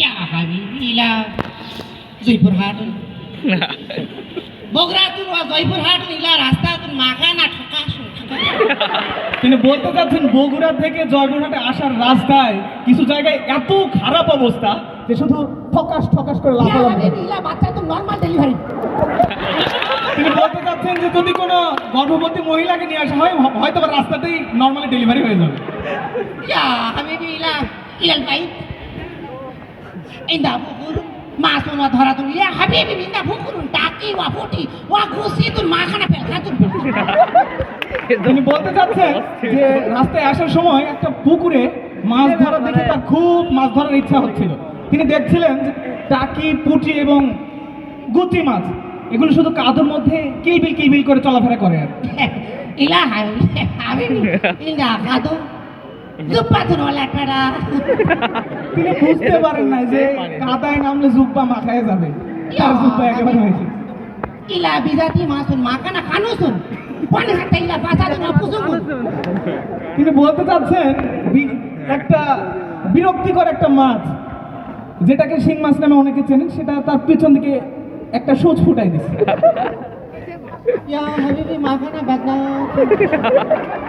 ইয়া হাবিবি ইলা জয়পুরহাট বগরাতুন ওয়া জয়পুরহাট ইলা রাস্তাতুন মাখানা ঠকাশুন তিনি বলতে চাচ্ছেন বগুড়া থেকে জয়পুরহাটে আসার রাস্তায় কিছু জায়গায় এত খারাপ অবস্থা যে শুধু ঠকাস ঠকাস করে লাফালাফি বাচ্চা তো নরমাল ডেলিভারি তিনি বলতে চাচ্ছেন যে যদি কোনো গর্ভবতী মহিলাকে নিয়ে আসা হয় হয়তো বা রাস্তাতেই নর্মালি ডেলিভারি হয়ে যাবে। ইয়া ইলা ইলাল বাইত ইন্দা বুকুর মাসুন ওয়া ধরাতুন ইয়া হাবিবি ইন্দা বুকুরুন টাকি ওয়া ফুটি ওয়া ঘুসিতুন মাখানা ফেলখাতুন তিনি বলতে চাচ্ছেন যে রাস্তায় আসার সময় একটা পুকুরে মাছ ধরা দেখে তার খুব মাছ ধরার ইচ্ছা হচ্ছিল। তিনি দেখছিলেন যে টাকি পুঁটি এবং গুচি মাছ এগুলো শুধু কাদুর মধ্যে কিলবিল কিলবিল করে চলাফেরা করে আর। ইলা হাবিবি ইন্দা কাদু। জুব্বাতুন ওয়ালা টাডা তিনি বুঝতে পারেন না যে কাদায় নামলে জুব্বা মাখায় যাবে। তার জুব্বা একেবারে হয়েছে। ila bizati masun makana kanusun wani hatta ila fasadun apusungun তিনি বলতে চাচ্ছেন একটা বিরক্তিকর একটা মাছ যেটাকে শিং মাছ নামে অনেকে চেনেন সেটা তার পিছন দিকে একটা সুচ ফুটাই দিচ্ছে bagna তিনি বোঝাতে চাচ্ছেন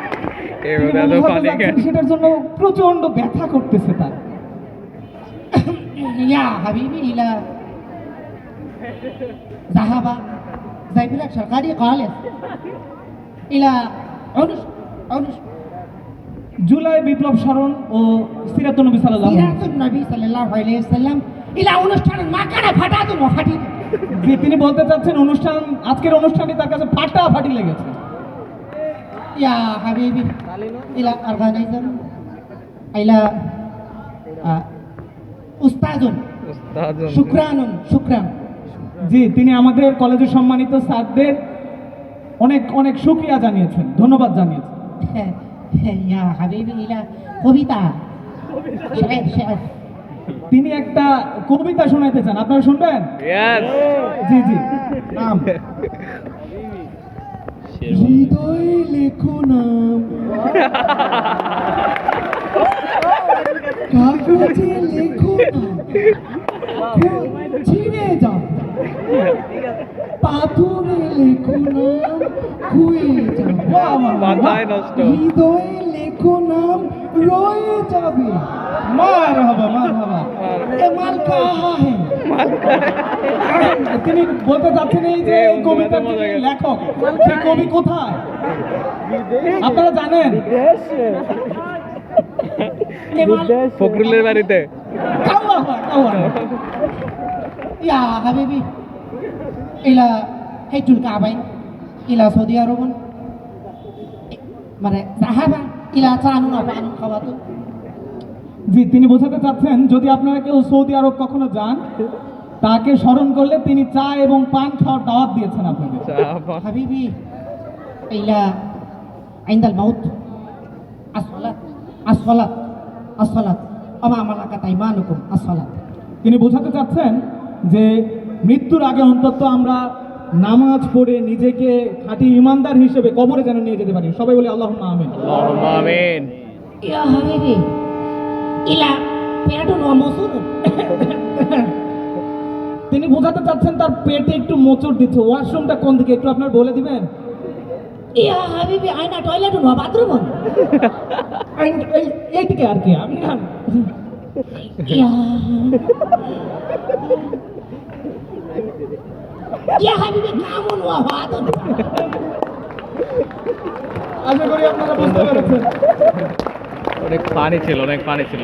সেটার জন্য প্রচণ্ড ব্যথা করতেছে তার। জুলাই বিপ্লব স্মরণ ও নবী সাল্লাল্লাহু অনুষ্ঠান makana ফাটাতুন ফাটি যে তিনি বলতে চাচ্ছেন অনুষ্ঠান আজকের অনুষ্ঠানটি তার কাছে ফাটা ফাটি লেগেছে। Ya habibi ila organizer ila uh, ustazun. শুক্রানুন শুক্রান জি তিনি আমাদের কলেজের সম্মানিত স্যারদের অনেক অনেক শুক্রিয়া জানিয়েছেন ধন্যবাদ জানিয়েছেন। ইয়া হাবিবি ইলা কবিতা তিনি একটা কবিতা শোনাইতে চান আপনারা শুনবেন? জি জি। হৃদয় কাগজে লেখো নাম ছিঁড়ে যাও পাথরে লেখো নাম খুয়ে যাও মাথায় নষ্ট। হৃদয়ে লেখো নাম রয়ে যাবে মার হবা মার হবা এ মাল কাহা হে তিনি বলতে চাচ্ছেন এই যে যিনি লেখক সেই কবি কোথায়? আপনারা জানেন। ফকরুলের বাড়িতে। ইয়া হাবিবি ইলা হেতুল কাবাইন ইলা সৌদি আরবন মানে সাহাবা ইলা চানুন আবানুন খাওয়াতুন। জি তিনি বোঝাতে চাচ্ছেন যদি আপনারা কেউ সৌদি আরব কখনো যান তাকে স্মরণ করলে তিনি চা এবং পান খাওয়ার দাওয়াত দিয়েছেন আপনাকে হাবিবি ইলা আইন্দাল মাউত আসলাত আসলাত আসলাত আমা আমালাকা তাইমানুকুম আসলাত তিনি বোঝাতে চাচ্ছেন যে মৃত্যুর আগে অন্তত আমরা নামাজ পড়ে নিজেকে খাঁটি ইমানদার হিসেবে কবরে যেন নিয়ে যেতে পারি। সবাই বলি আল্লাহ আমিন। আমিন। ইয়া হাবিবি ইলা পেটুন তিনি বোঝাতে চাচ্ছেন তার পেটে একটু মোচড় দিচ্ছে। ওয়াশরুমটা কোন দিকে? একটু আপনার বলে দিবেন? ইয়া হাবিবি আয়না টয়লেট না বাথরুম এইদিকে আর কি আমি না ইয়া হাবিবি। কামন ওয়া হাত করি আপনারা বুঝতে পেরেছেন। অনেক পানি ছিল অনেক পানি ছিল।